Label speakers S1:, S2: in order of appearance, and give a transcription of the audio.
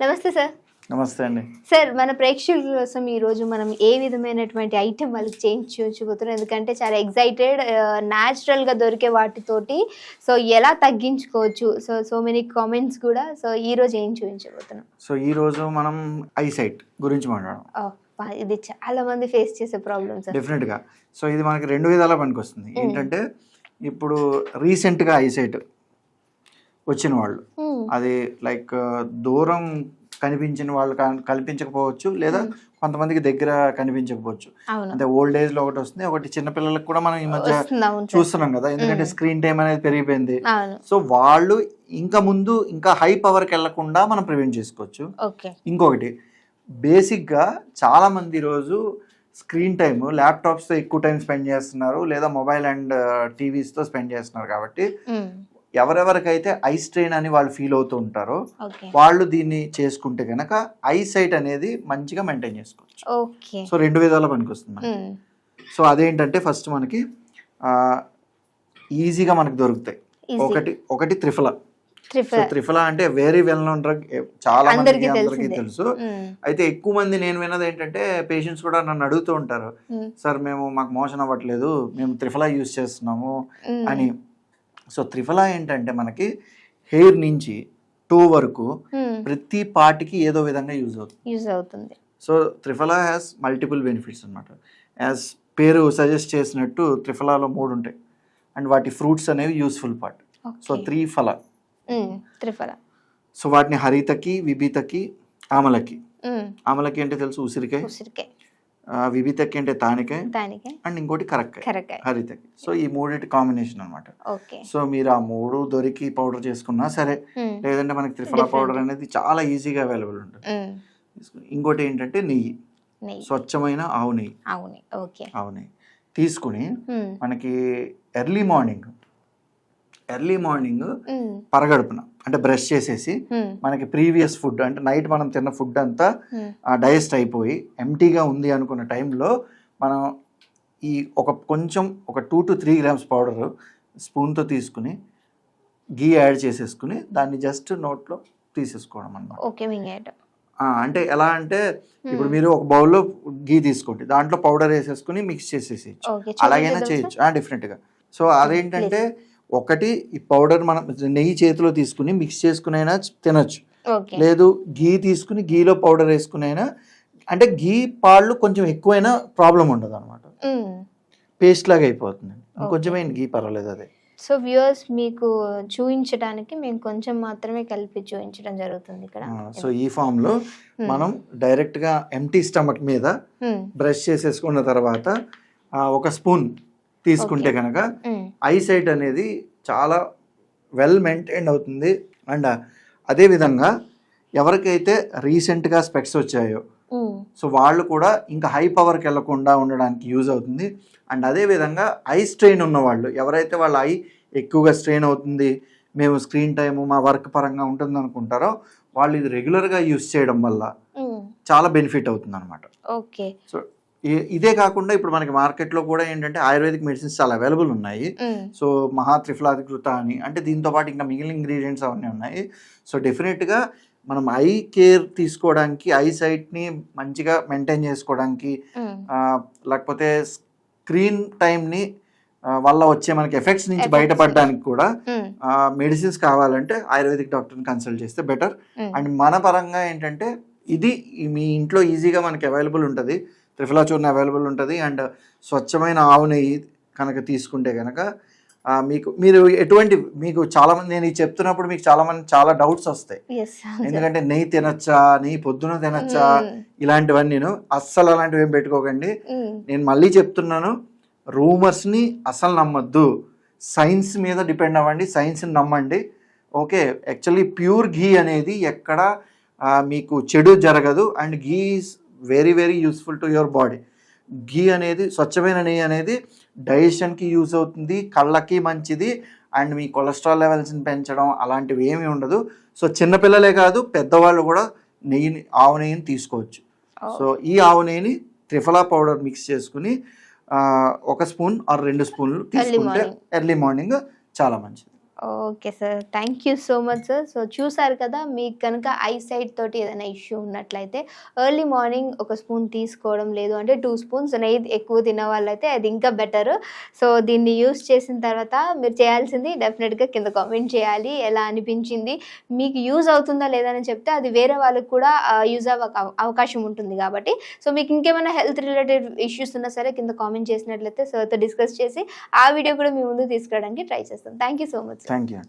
S1: నమస్తే సార్.
S2: నమస్తే అండి.
S1: సార్ మన ప్రేక్షకుల కోసం ఈ రోజు మనం ఏ విధమైనటువంటి ఐటెం వాళ్ళకి చేంజ్ చూపించబోతున్నాం ఎందుకంటే చాలా ఎగ్జైటెడ్ న్యాచురల్గా దొరికే వాటితోటి సో ఎలా తగ్గించుకోవచ్చు? సో సో మెనీ కామెంట్స్ కూడా సో ఈ రోజు ఏం చూపించబోతున్నాం?
S2: సో ఈ రోజు మనం ఐసైట్ గురించి మాట్లాడడం
S1: ఇది చాలా మంది ఫేస్ చేసే ప్రాబ్లమ్ సార్.
S2: డెఫినెట్గా. సో ఇది మనకి రెండు విధాల పనికొస్తుంది. ఏంటంటే ఇప్పుడు రీసెంట్గా ఐసైట్ వచ్చిన వాళ్ళు అది లైక్ దూరం కనిపించిన వాళ్ళు కా- కనిపించకపోవచ్చు లేదా కొంతమందికి దగ్గర కనిపించకపోవచ్చు. అంటే ఓల్డ్ ఏజ్లో ఒకటి వస్తుంది ఒకటి చిన్న పిల్లలకు కూడా మనం ఈ మధ్య చూస్తున్నాం కదా ఎందుకంటే స్క్రీన్ టైం అనేది పెరిగిపోయింది. సో వాళ్ళు ఇంకా ముందు ఇంకా హై పవర్కి వెళ్ళకుండా మనం ప్రివెంట్ చేసుకోవచ్చు. ఇంకొకటి బేసిక్గా చాలా మంది ఈరోజు స్క్రీన్ టైమ్ ల్యాప్టాప్స్తో ఎక్కువ టైం స్పెండ్ చేస్తున్నారు లేదా మొబైల్ అండ్ టీవీస్తో స్పెండ్ చేస్తున్నారు కాబట్టి ఎవరెవరికైతే ఐ స్ట్రెయిన్ అని వాళ్ళు ఫీల్ అవుతూ ఉంటారో వాళ్ళు దీన్ని చేసుకుంటే కనుక ఐ సైట్ అనేది మంచిగా మెయింటైన్ చేసుకోవచ్చు. సో రెండు విధాల పనికొస్తుంది. సో అదేంటంటే ఫస్ట్ మనకి ఈజీగా మనకి దొరుకుతాయి. ఒకటి ఒకటి త్రిఫల. సో
S1: త్రిఫల
S2: అంటే వెరీ వెల్ నోన్ డ్రగ్ చాలా
S1: అందరికీ
S2: మందికి అందరికీ. తెలుసు. అయితే ఎక్కువ మంది నేను విన్నది ఏంటంటే పేషెంట్స్ కూడా నన్ను అడుగుతూ ఉంటారు. సార్ మేము మాకు మోషన్ అవ్వట్లేదు. మేము త్రిఫలా యూస్ చేస్తున్నాము అని. సో త్రిఫలా ఏంటంటే మనకి హెయిర్ నుంచి టూ వరకు ప్రతి పార్ట్కి ఏదో విధంగా యూజ్ అవుతుంది.
S1: యూజ్ అవుతుంది.
S2: So Triphala has multiple benefits అనమాట యాజ్ పేరు సజెస్ట్ చేసినట్టు త్రిఫలాలో మూడు ఉంటాయి. అండ్ వాటి ఫ్రూట్స్ అనేవి useful part so
S1: okay
S2: three ఫల
S1: త్రిఫల.
S2: సో వాటిని హరితకి విభితకి ఆమలకి. ఆమలకి అంటే తెలుసు? ఉసిరికాయ?
S1: ఉసిరికాయ.
S2: ఆ, విభితకి అంటే తానికాయ
S1: దానికి
S2: అండ్ ఇంకోటి కరక్కాయ. హరితకి సో ఈ మూడింటి కాంబినేషన్ అనమాట
S1: ఓకే.
S2: సో మీరు ఆ మూడు దొరికి పౌడర్ చేసుకున్నా సరే లేదంటే మనకి త్రిఫల. పౌడర్ అనేది చాలా ఈజీగా అవైలబుల్ ఉంటుంది. ఇంకోటి ఏంటంటే నెయ్యి. స్వచ్ఛమైన ఆవు నెయ్యి. ఆవు నెయ్యి. తీసుకుని మనకి ఎర్లీ మార్నింగ్ ఎర్లీ మార్నింగ్ పరగడుపున అంటే బ్రష్ చేసేసి మనకి ప్రీవియస్ ఫుడ్ అంటే నైట్ మనం తిన్న ఫుడ్ అంతా డైజెస్ట్ అయిపోయి ఎంటీగా ఉంది అనుకున్న టైంలో మనం ఈ ఒక కొంచెం ఒక two to three grams powder స్పూన్తో తీసుకుని గీ యాడ్ చేసేసుకుని దాన్ని జస్ట్ నోట్లో తీసేసుకోవడం అన్నమాట. అంటే ఎలా అంటే ఇప్పుడు మీరు ఒక బౌల్లో గీ తీసుకోండి దాంట్లో పౌడర్ వేసేసుకుని మిక్స్ చేసేసి అలాగైనా చేయొచ్చు. డిఫరెంట్గా సో అదేంటంటే ఒకటి ఈ పౌడర్ మనం నెయ్యి చేతిలో తీసుకుని మిక్స్ చేసుకునైనా తినొచ్చు. లేదు గీ తీసుకుని గీలో పౌడర్ వేసుకునైనా అంటే గీ పాళ్ళు కొంచెం ఎక్కువైనా ప్రాబ్లం ఉండదు అనమాట పేస్ట్ లాగా అయిపోతుంది. ఇంకొంచెమే గీ పర్వాలేదు అదే.
S1: సో వ్యూవర్స్ మీకు చూపించడానికి మేము కొంచెం మాత్రమే కలిపి చూపించడం జరుగుతుంది ఇక్కడ.
S2: సో ఈ ఫామ్లో మనం డైరెక్ట్గా ఎంటీ స్టమక్ మీద. బ్రష్ చేసేసుకున్న తర్వాత ఒక స్పూన్ తీసుకుంటే. కనుక. ఐసైట్ అనేది చాలా వెల్ మెయింటైన్ అవుతుంది అండ్ అదేవిధంగా ఎవరికైతే రీసెంట్గా స్పెక్స్ వచ్చాయో
S1: Hmm.
S2: సో వాళ్ళు కూడా ఇంకా హై పవర్కి వెళ్ళకుండా ఉండడానికి యూజ్ అవుతుంది అండ్ అదేవిధంగా ఐ స్ట్రెయిన్ ఉన్న వాళ్ళు ఎవరైతే వాళ్ళ ఐ ఎక్కువగా స్ట్రెయిన్ అవుతుంది మేము స్క్రీన్ టైము మా వర్క్ పరంగా ఉంటుంది అనుకుంటారో వాళ్ళు ఇది రెగ్యులర్గా యూజ్ చేయడం వల్ల
S1: Hmm.
S2: చాలా బెనిఫిట్ అవుతుంది అనమాట
S1: ఓకే
S2: సో ఇదే కాకుండా ఇప్పుడు మనకి మార్కెట్లో కూడా ఏంటంటే ఆయుర్వేదిక్ మెడిసిన్స్ చాలా అవైలబుల్ ఉన్నాయి. సో మహా త్రిఫలాధికృత అని అంటే దీంతో పాటు ఇంకా మిగిలిన ఇంగ్రీడియంట్స్ అవన్నీ ఉన్నాయి సో డెఫినెట్గా మనం ఐ కేర్ తీసుకోవడానికి ఐ సైట్ని మంచిగా మెయింటైన్ చేసుకోవడానికి లేకపోతే స్క్రీన్ టైంని వల్ల వచ్చే మనకి ఎఫెక్ట్స్ నుంచి. బయటపడడానికి కూడా. మెడిసిన్స్ కావాలంటే ఆయుర్వేదిక్ డాక్టర్ని కన్సల్ట్ చేస్తే బెటర్. అండ్ మన పరంగా ఏంటంటే ఇది మీ ఇంట్లో ఈజీగా మనకి అవైలబుల్ ఉంటుంది త్రిఫలా చూర్ణ అవైలబుల్ ఉంటుంది అండ్ స్వచ్ఛమైన ఆవు నెయ్యి కనుక తీసుకుంటే కనుక మీకు మీరు ఎటువంటి మీకు చాలా మంది నేను ఇది చెప్తున్నప్పుడు మీకు చాలా మంది చాలా డౌట్స్ వస్తాయి. ఎందుకంటే నెయ్యి తినచ్చా నెయ్యి పొద్దున తినచ్చా
S1: Hmm.
S2: ఇలాంటివన్నీ నేను అస్సలు అలాంటివి ఏం పెట్టుకోకండి
S1: Hmm.
S2: నేను మళ్ళీ చెప్తున్నాను రూమర్స్ని అసలు నమ్మద్దు సైన్స్ మీద డిపెండ్ అవ్వండి సైన్స్ని నమ్మండి ఓకే యాక్చువల్లీ ప్యూర్ ఘీ అనేది ఎక్కడ మీకు చెడు జరగదు and ghee very very useful to your body ghee అనేది స్వచ్ఛమైన నెయ్యి అనేది డైజెషన్కి యూజ్ అవుతుంది కళ్ళకి మంచిది అండ్ మీ కొలెస్ట్రాల్ లెవెల్స్ని పెంచడం అలాంటివి ఏమీ ఉండదు సో చిన్నపిల్లలే కాదు పెద్దవాళ్ళు కూడా నెయ్యిని ఆవు నెయ్యిని తీసుకోవచ్చు. సో ఈ ఆవు నెయ్యిని త్రిఫలా పౌడర్ మిక్స్ చేసుకుని ఒక స్పూన్ ఆర్ రెండు స్పూన్లు తీసుకుంటే. ఎర్లీ మార్నింగ్ చాలా మంచిది
S1: okay sir. Thank you so much sir. So చూసారు కదా మీకు కనుక ఐ సైడ్ తోటి ఏదైనా ఇష్యూ ఉన్నట్లయితే ఎర్లీ మార్నింగ్ ఒక స్పూన్ తీసుకోవడం లేదు. అంటే టూ స్పూన్స్ నెయ్యి ఎక్కువ తిన్న వాళ్ళైతే అది ఇంకా బెటర్. సో దీన్ని యూస్ చేసిన తర్వాత మీరు చేయాల్సింది డెఫినెట్గా కింద కామెంట్ చేయాలి. ఎలా అనిపించింది? మీకు యూజ్ అవుతుందా లేదా అని చెప్తే అది వేరే వాళ్ళకి కూడా యూజ్ అవ్వ అవకాశం ఉంటుంది కాబట్టి. సో మీకు ఇంకేమైనా హెల్త్ రిలేటెడ్ ఇష్యూస్ ఉన్నా సరే కింద కామెంట్ చేసినట్లయితే సార్తో డిస్కస్ చేసి ఆ వీడియో కూడా మీ ముందు తీసుకురావడానికి ట్రై చేస్తాం. Thank you so much
S2: thank you